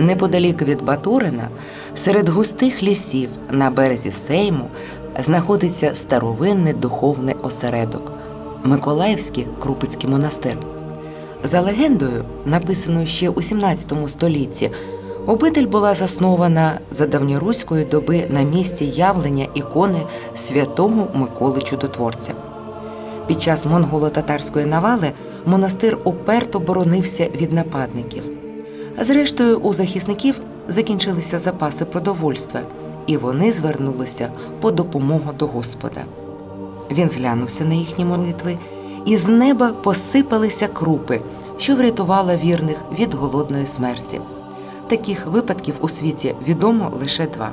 Неподалік від Батурина, серед густих лісів на березі Сейму, знаходиться старовинний духовний осередок Миколаївський Крупицький монастир. За легендою, написаною ще у 17 столітті, обитель була заснована за давньоруської доби на місці явлення ікони святого Миколи Чудотворця. Під час монголо-татарської навали монастир уперто боронився від нападників. Зрештою, у захисників закінчилися запаси продовольства, і вони звернулися по допомогу до Господа. Він зглянувся на їхні молитви, і з неба посипалися крупи, що врятувала вірних від голодної смерті. Таких випадків у світі відомо лише два.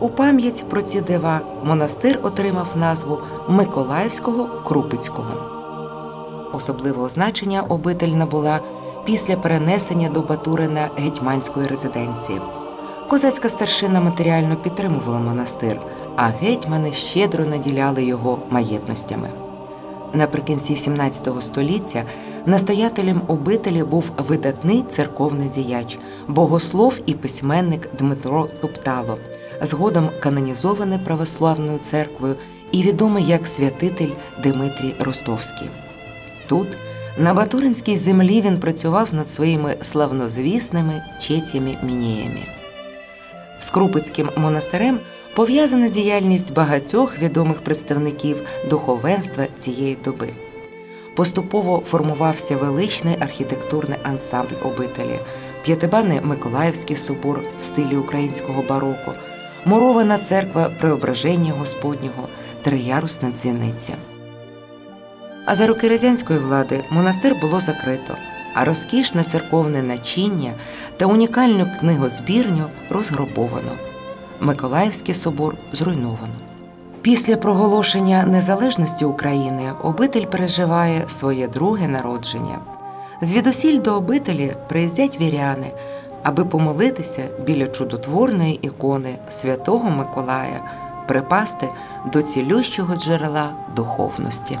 У пам'ять про ці дива монастир отримав назву Миколаївського Крупицького. Особливого значення обитель набула після перенесення до Батурина гетьманської резиденції. Козацька старшина матеріально підтримувала монастир, а гетьмани щедро наділяли його маєтностями. Наприкінці 17 століття настоятелем обителі був видатний церковний діяч, богослов і письменник Дмитро Туптало, згодом канонізований православною церквою і відомий як святитель Димитрій Ростовський. Тут, на Батуринській землі, він працював над своїми славнозвісними четями мініями. З Крупицьким монастирем пов'язана діяльність багатьох відомих представників духовенства цієї доби. Поступово формувався величний архітектурний ансамбль обителі, п'ятибанний Миколаївський собор в стилі українського бароко, мурована церква Преображення Господнього, триярусна дзвіниця. А за роки радянської влади монастир було закрито, а розкішне церковне начиння та унікальну книгозбірню розграбовано. Миколаївський собор зруйновано. Після проголошення незалежності України обитель переживає своє друге народження. Звідусіль до обителі приїздять віряни, аби помолитися біля чудотворної ікони святого Миколая, припасти до цілющого джерела духовності.